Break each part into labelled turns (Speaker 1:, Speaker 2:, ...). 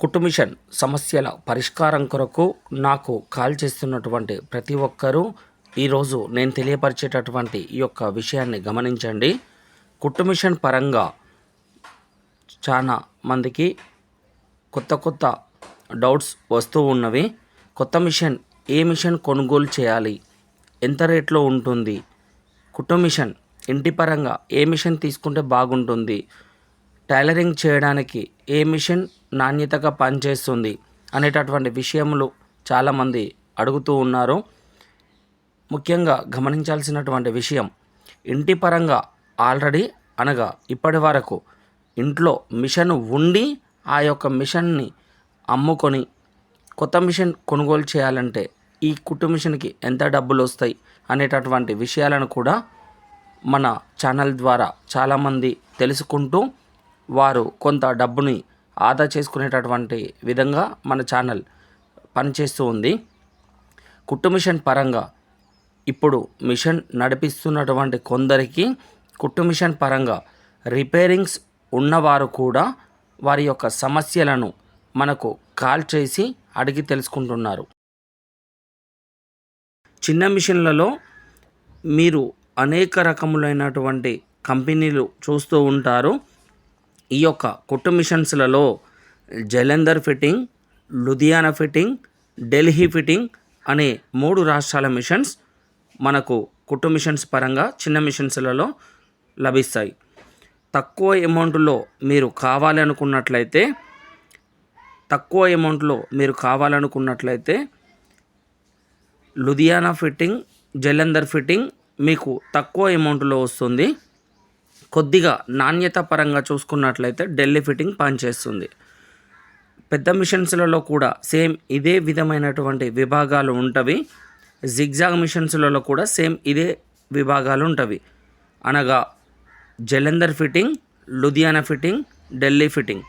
Speaker 1: కుటుంబిషన్ సమస్యల పరిష్కారం కొరకు నాకు కాల్ చేస్తున్నటువంటి ప్రతి ఒక్కరూ ఈరోజు నేను తెలియపరిచేటటువంటి ఈ యొక్క విషయాన్ని గమనించండి. కుటుంబిషన్ పరంగా చాలా మందికి కొత్త కొత్త డౌట్స్ వస్తూ ఉన్నవి. కొత్త మిషన్ ఏ మిషన్ కొనుగోలు చేయాలి? ఎంత రేట్లో ఉంటుంది? కుటుంబిషన్ ఇంటి పరంగా ఏ మిషన్ తీసుకుంటే బాగుంటుంది? టైలరింగ్ చేయడానికి ఏ మిషన్ నాణ్యతగా పనిచేస్తుంది అనేటటువంటి విషయములు చాలామంది అడుగుతూ ఉన్నారు. ముఖ్యంగా గమనించాల్సినటువంటి విషయం ఇంటి పరంగా ఆల్రెడీ అనగా ఇప్పటి వరకు ఇంట్లో మిషన్ ఉండి ఆ యొక్క మిషన్ని అమ్ముకొని కొత్త మిషన్ కొనుగోలు చేయాలంటే ఈ కుట్టు మిషన్కి ఎంత డబ్బులు వస్తాయి అనేటటువంటి విషయాలను కూడా మన ఛానల్ ద్వారా చాలామంది తెలుసుకుంటూ వారు కొంత డబ్బుని ఆదా చేసుకునేటటువంటి విధంగా మన ఛానల్ పనిచేస్తూ ఉంది. కుట్టు మిషన్ పరంగా ఇప్పుడు మిషన్ నడిపిస్తున్నటువంటి కొందరికి కుట్టు మిషన్ పరంగా రిపేరింగ్స్ ఉన్నవారు కూడా వారి యొక్క సమస్యలను మనకు కాల్ చేసి అడిగి తెలుసుకుంటున్నారు. చిన్న మిషన్లలో మీరు అనేక రకములైనటువంటి కంపెనీలు చూస్తూ ఉంటారు. ఈ యొక్క కుట్టు మిషన్స్లలో Jalandhar fitting Ludhiana fitting Delhi fitting అనే మూడు రాష్ట్రాల మిషన్స్ మనకు కుట్టు మిషన్స్ పరంగా చిన్న మిషన్స్లలో లభిస్తాయి. తక్కువ అమౌంట్లో మీరు కావాలనుకున్నట్లయితే తక్కువ అమౌంట్లో మీరు కావాలనుకున్నట్లయితే లుధియానా ఫిట్టింగ్ జలంధర్ ఫిట్టింగ్ మీకు తక్కువ అమౌంట్లో వస్తుంది. కొద్దిగా నాణ్యత పరంగా చూసుకున్నట్లయితే ఢిల్లీ ఫిట్టింగ్ పనిచేస్తుంది. పెద్ద మిషన్స్లలో కూడా సేమ్ ఇదే విధమైనటువంటి విభాగాలు ఉంటవి. జిగ్జాగ్ మిషన్స్లలో కూడా సేమ్ ఇదే విభాగాలు ఉంటవి. అనగా Jalandhar fitting Ludhiana fitting Delhi fitting.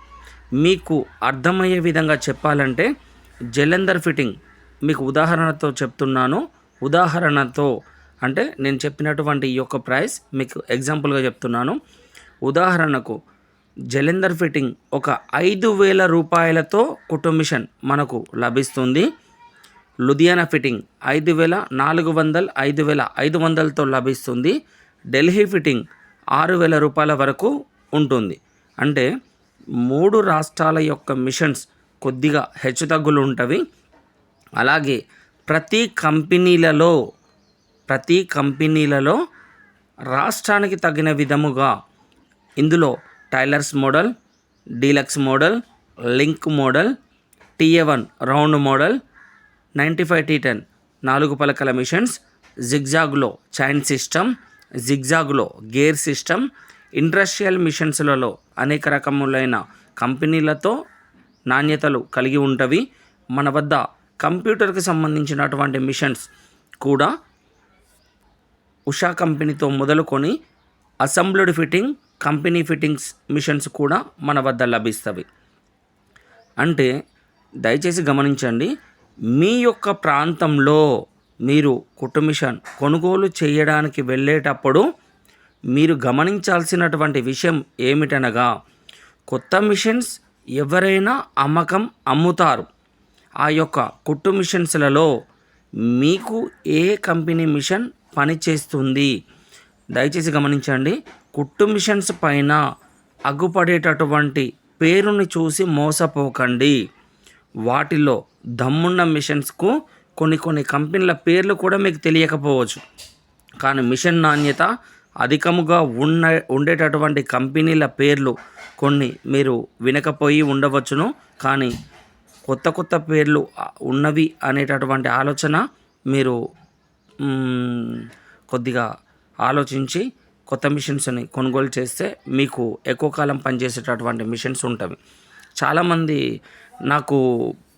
Speaker 1: మీకు అర్థమయ్యే విధంగా చెప్పాలంటే జలంధర్ ఫిట్టింగ్ మీకు ఉదాహరణతో చెప్తున్నాను. ఉదాహరణతో అంటే నేను చెప్పినటువంటి ఈ యొక్క ప్రైస్ మీకు ఎగ్జాంపుల్గా చెప్తున్నాను. ఉదాహరణకు జలంధర్ ఫిట్టింగ్ ఒక ఐదు వేల రూపాయలతో కుటుంబిషన్ మనకు లభిస్తుంది. లుధియానా ఫిట్టింగ్ ఐదు వేల నాలుగు వందల ఐదు వేల ఐదు వందలతో లభిస్తుంది. ఢిల్లీ ఫిట్టింగ్ ఆరు వేల రూపాయల వరకు ఉంటుంది. అంటే మూడు రాష్ట్రాల యొక్క మిషన్స్ కొద్దిగా హెచ్చుతగ్గులు ఉంటవి. అలాగే ప్రతి కంపెనీలలో ప్రతి కంపెనీలలో రాష్ట్రానికి తగిన విధముగా ఇందులో tailors model deluxe model link model TA one round model ninety five T ten నాలుగు పలకల మిషన్స్ జిగ్జాగ్లో చైన్ సిస్టమ్ జిగ్జాగ్లో గేర్ సిస్టమ్ ఇండస్ట్రియల్ మిషన్స్లలో అనేక రకములైన కంపెనీలతో నాణ్యతలు కలిగి ఉంటవి. మన వద్ద కంప్యూటర్కి సంబంధించినటువంటి మిషన్స్ కూడా ఉషా కంపెనీతో మొదలుకొని assembled fitting company fittings machines కూడా మన వద్ద లభిస్తవి. అంటే దయచేసి గమనించండి మీ యొక్క ప్రాంతంలో మీరు కుట్టు మిషన్ కొనుగోలు చేయడానికి వెళ్ళేటప్పుడు మీరు గమనించాల్సినటువంటి విషయం ఏమిటనగా కొత్త మిషన్స్ ఎవరైనా అమ్మకం అమ్ముతారు. ఆ యొక్క కుట్టు మిషన్స్లలో మీకు ఏ కంపెనీ మిషన్ పనిచేస్తుంది దయచేసి గమనించండి కుట్టు మిషన్స్ పైన అగ్గుపడేటటువంటి పేరుని చూసి మోసపోకండి. వాటిలో దమ్మున్న మిషన్స్కు కొన్ని కొన్ని కంపెనీల పేర్లు కూడా మీకు తెలియకపోవచ్చు. కానీ మిషన్ నాణ్యత అధికముగా ఉన్న ఉండేటటువంటి కంపెనీల పేర్లు కొన్ని మీరు వినకపోయి ఉండవచ్చును. కానీ కొత్త కొత్త పేర్లు ఉన్నవి అనేటటువంటి ఆలోచన మీరు కొద్దిగా ఆలోచించి కొత్త మిషన్స్ని కొనుగోలు చేస్తే మీకు ఎక్కువ కాలం పనిచేసేటటువంటి మిషన్స్ ఉంటాయి. చాలామంది నాకు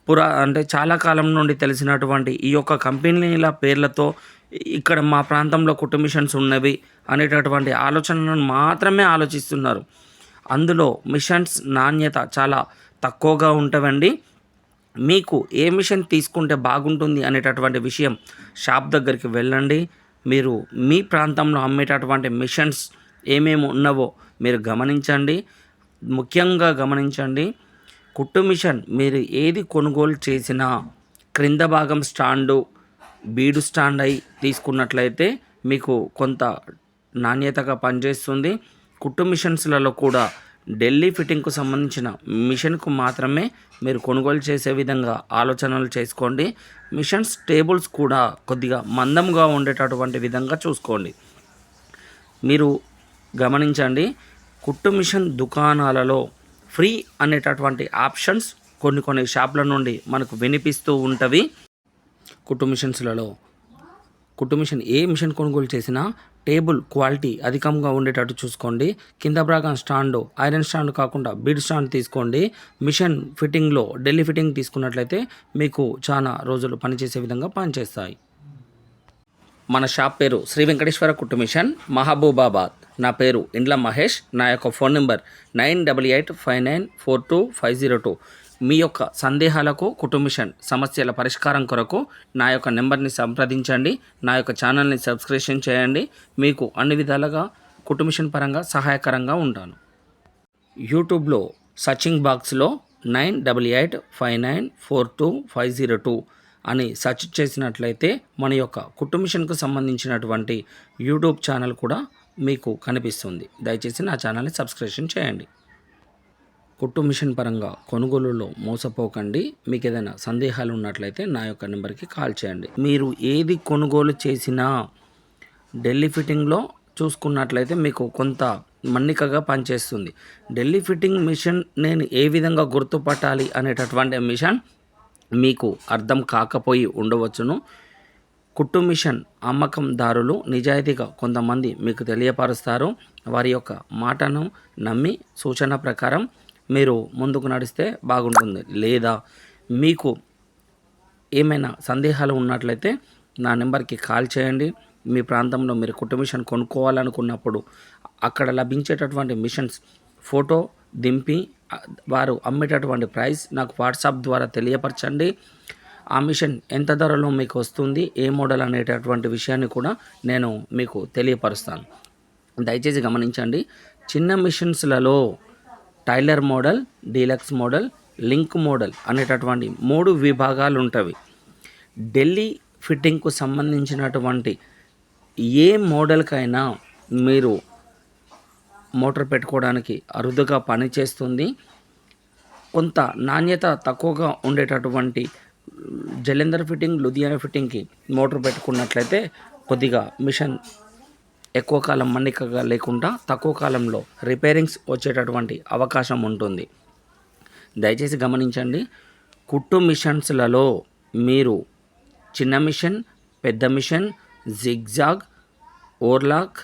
Speaker 1: పురా అంటే చాలా కాలం నుండి తెలిసినటువంటి ఈ యొక్క కంపెనీల పేర్లతో ఇక్కడ మా ప్రాంతంలో కుట్టు మిషన్స్ ఉన్నవి అనేటటువంటి ఆలోచనలను మాత్రమే ఆలోచిస్తున్నారు. అందులో మిషన్స్ నాణ్యత చాలా తక్కువగా ఉంటవండి. మీకు ఏ మిషన్ తీసుకుంటే బాగుంటుంది అనేటటువంటి విషయం షాప్ దగ్గరికి వెళ్ళండి. మీరు మీ ప్రాంతంలో అమ్మేటటువంటి మిషన్స్ ఏమేమి ఉన్నవో మీరు గమనించండి. ముఖ్యంగా గమనించండి కుట్టు మిషన్ మీరు ఏది కొనుగోలు చేసినా క్రింద భాగం స్టాండు బీడు స్టాండ్ అయి తీసుకున్నట్లయితే మీకు కొంత నాణ్యతగా పనిచేస్తుంది. కుట్టు మిషన్స్లలో కూడా ఢిల్లీ ఫిట్టింగ్కు సంబంధించిన మిషన్కు మాత్రమే మీరు కొనుగోలు చేసే విధంగా ఆలోచనలు చేసుకోండి. మిషన్స్ టేబుల్స్ కూడా కొద్దిగా మందంగా ఉండేటటువంటి విధంగా చూసుకోండి. మీరు గమనించండి కుట్టు మిషన్ దుకాణాలలో ఫ్రీ అనేటటువంటి ఆప్షన్స్ కొన్ని కొన్ని షాపుల నుండి మనకు వినిపిస్తూ ఉంటవి. కుట్టు మిషన్స్లలో కుట్టు మిషన్ ఏ మిషన్ కొనుగోలు చేసినా టేబుల్ క్వాలిటీ అధికంగా ఉండేటట్టు చూసుకోండి. కింద భాగం స్టాండ్ ఐరన్ స్టాండ్ కాకుండా బీడ్ స్టాండ్ తీసుకోండి. మిషన్ ఫిట్టింగ్లో ఢిల్లీ ఫిట్టింగ్ తీసుకున్నట్లయితే మీకు చాలా రోజులు పనిచేసే విధంగా పనిచేస్తాయి. మన షాప్ పేరు శ్రీ వెంకటేశ్వర కుట్టు మిషన్ మహబూబాబాద్. నా పేరు ఇండ్ల మహేష్ నా యొక్క phone number nine double eight five nine four two five zero two. మీ యొక్క సందేహాలకు కుటుంబిషన్ మిషన్ సమస్యల పరిష్కారం కొరకు నా యొక్క నెంబర్ని సంప్రదించండి. నా యొక్క ఛానల్ని సబ్స్క్రిప్షన్ చేయండి. మీకు అన్ని విధాలుగా కుట్టు మిషన్ పరంగా సహాయకరంగా ఉంటాను. యూట్యూబ్లో సర్చింగ్ బాక్స్లో nine double eight five nine four two five zero two అని సెర్చ్ చేసినట్లయితే మన యొక్క కుటుంబిషన్కు మిషన్కు సంబంధించినటువంటి యూట్యూబ్ ఛానల్ కూడా మీకు కనిపిస్తుంది. దయచేసి నా ఛానల్ని సబ్స్క్రిప్షన్ చేయండి. కుట్టు మిషన్ పరంగా కొనుగోలులో మోసపోకండి. మీకు ఏదైనా సందేహాలు ఉన్నట్లయితే నా యొక్క నెంబర్కి కాల్ చేయండి. మీరు ఏది కొనుగోలు చేసినా ఢిల్లీ ఫిట్టింగ్లో చూసుకున్నట్లయితే మీకు కొంత మన్నికగా పనిచేస్తుంది. ఢిల్లీ ఫిట్టింగ్ మిషన్ నేను ఏ విధంగా గుర్తుపట్టాలి అనేటటువంటి మిషన్ మీకు అర్థం కాకపోయి ఉండవచ్చును. కుట్టు మిషన్ అమ్మకందారులు నిజాయితీగా కొంతమంది మీకు తెలియపరుస్తారు. వారి యొక్క మాటను నమ్మి సూచన ప్రకారం మీరు ముందుకు నడిస్తే బాగుంటుంది. లేదా మీకు ఏమైనా సందేహాలు ఉన్నట్లయితే నా నెంబర్కి కాల్ చేయండి. మీ ప్రాంతంలో మీరు కుట్టు మిషన్ కొనుక్కోవాలనుకున్నప్పుడు అక్కడ లభించేటటువంటి మిషన్స్ ఫోటో దింపి వారు అమ్మేటటువంటి ప్రైస్ నాకు వాట్సాప్ ద్వారా తెలియపరచండి. ఆ మిషన్ ఎంత ధరలో మీకు వస్తుంది ఏ మోడల్ అనేటటువంటి విషయాన్ని కూడా నేను మీకు తెలియపరుస్తాను. దయచేసి గమనించండి. చిన్న మిషన్స్లలో tailor model deluxe model link model అనేటటువంటి మూడు విభాగాలు ఉంటవి ఢిల్లీ ఫిట్టింగ్కు సంబంధించినటువంటి ఏ మోడల్కైనా మీరు మోటార్ పెట్టుకోవడానికి అరుదుగా పనిచేస్తుంది కొంత నాణ్యత తక్కువగా ఉండేటటువంటి జలంధర్ ఫిట్టింగ్ లుధియానా ఫిట్టింగ్కి మోటార్ పెట్టుకున్నట్లయితే కొద్దిగా మిషన్ ఎక్కువ కాలం మన్నికగా లేకుండా తక్కువ కాలంలో రిపేరింగ్స్ వచ్చేటటువంటి అవకాశం ఉంటుంది. దయచేసి గమనించండి కుట్టు మిషన్స్లలో మీరు చిన్న మిషన్ పెద్ద machine zigzag overlock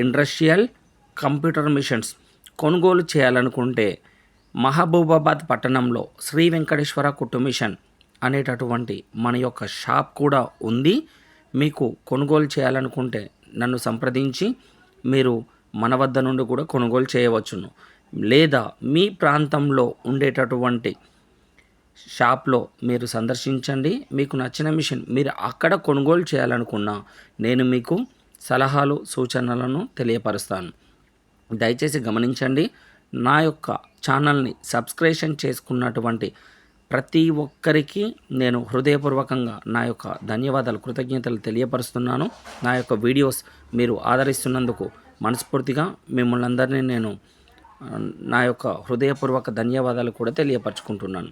Speaker 1: industrial computer machines కొనుగోలు చేయాలనుకుంటే మహబూబాబాద్ పట్టణంలో శ్రీ వెంకటేశ్వర కుట్టు మిషన్ అనేటటువంటి మన యొక్క షాప్ కూడా ఉంది. మీకు కొనుగోలు చేయాలనుకుంటే నన్ను సంప్రదించి మీరు మన వద్ద నుండి కూడా కొనుగోలు చేయవచ్చును. లేదా మీ ప్రాంతంలో ఉండేటటువంటి షాప్లో మీరు సందర్శించండి. మీకు నచ్చిన మిషన్ మీరు అక్కడ కొనుగోలు చేయాలనుకున్నా నేను మీకు సలహాలు సూచనలను తెలియపరుస్తాను. దయచేసి గమనించండి. నా యొక్క ఛానల్ని సబ్స్క్రిప్షన్ చేసుకున్నటువంటి ప్రతి ఒక్కరికి నేను హృదయపూర్వకంగా నా యొక్క ధన్యవాదాలు కృతజ్ఞతలు తెలియపరుస్తున్నాను. నా యొక్క వీడియోస్ మీరు ఆదరిస్తున్నందుకు మనస్ఫూర్తిగా మిమ్మల్ని అందరినీ నేను నా యొక్క హృదయపూర్వక ధన్యవాదాలు కూడా తెలియపరచుకుంటున్నాను.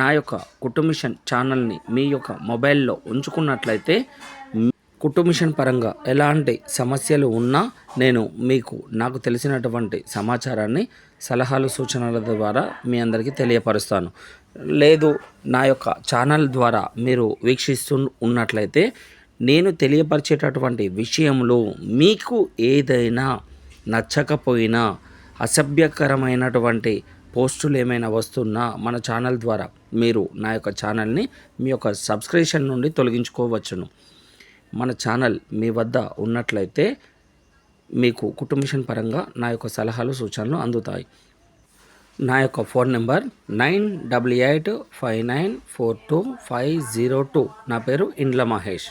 Speaker 1: నా యొక్క కుటుంబిషన్ ఛానల్ని మీ యొక్క మొబైల్లో ఉంచుకున్నట్లయితే కుటుంబిషన్ పరంగా ఎలాంటి సమస్యలు ఉన్నా నేను మీకు నాకు తెలిసినటువంటి సమాచారాన్ని సలహాలు సూచనల ద్వారా మీ అందరికీ తెలియపరుస్తాను. లేదు నా యొక్క ఛానల్ ద్వారా మీరు వీక్షిస్తూ ఉన్నట్లయితే నేను తెలియపరిచేటటువంటి విషయంలో మీకు ఏదైనా నచ్చకపోయినా అసభ్యకరమైనటువంటి పోస్టులు ఏమైనా వస్తున్నా మన ఛానల్ ద్వారా మీరు నా యొక్క ఛానల్ని మీ యొక్క సబ్స్క్రిప్షన్ నుండి తొలగించుకోవచ్చును. మన ఛానల్ మీ వద్ద ఉన్నట్లయితే మీకు కుటుంబిషన్ పరంగా నా యొక్క సలహాలు సూచనలు అందుతాయి. నా యొక్క phone number nine double eight five nine four two five zero two. నా పేరు ఇండ్ల మహేష్.